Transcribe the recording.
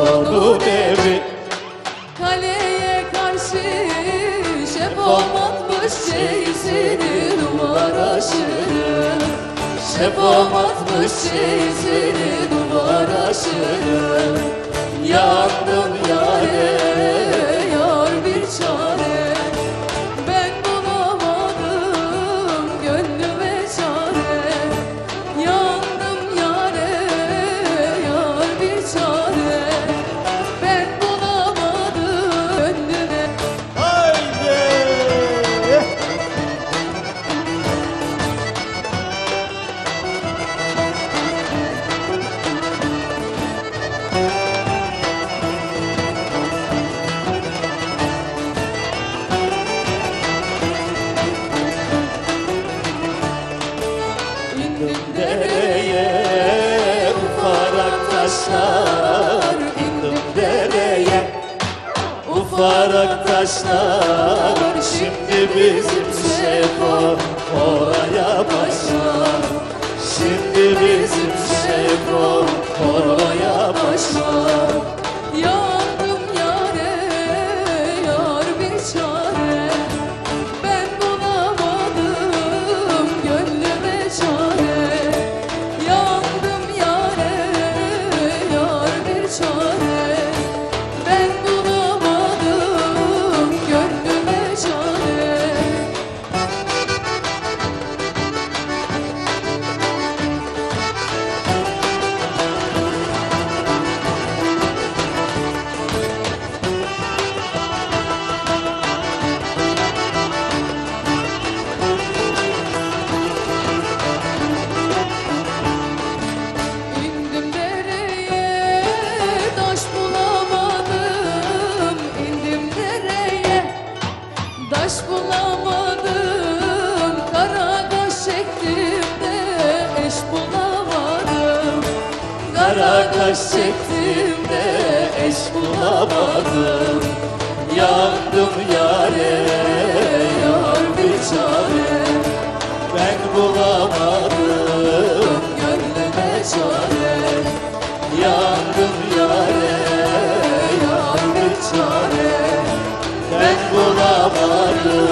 bu devri. Kaleye karşı şef olmatmış şeysini duvar aşırı Şef olmatmış şeysini duvar aşırı Yandım dereye ufarak taşlar indim dereye. Ufarak taşlar şimdi bizim şefo bulamadım. Kara kaş eş bulamadım. Kara kaş çektim eş bulamadım. Yandım yare yar bir çare. Ben bulamadım. Gönlüme çare. Yandım yare yar bir çare. Ben bulamadım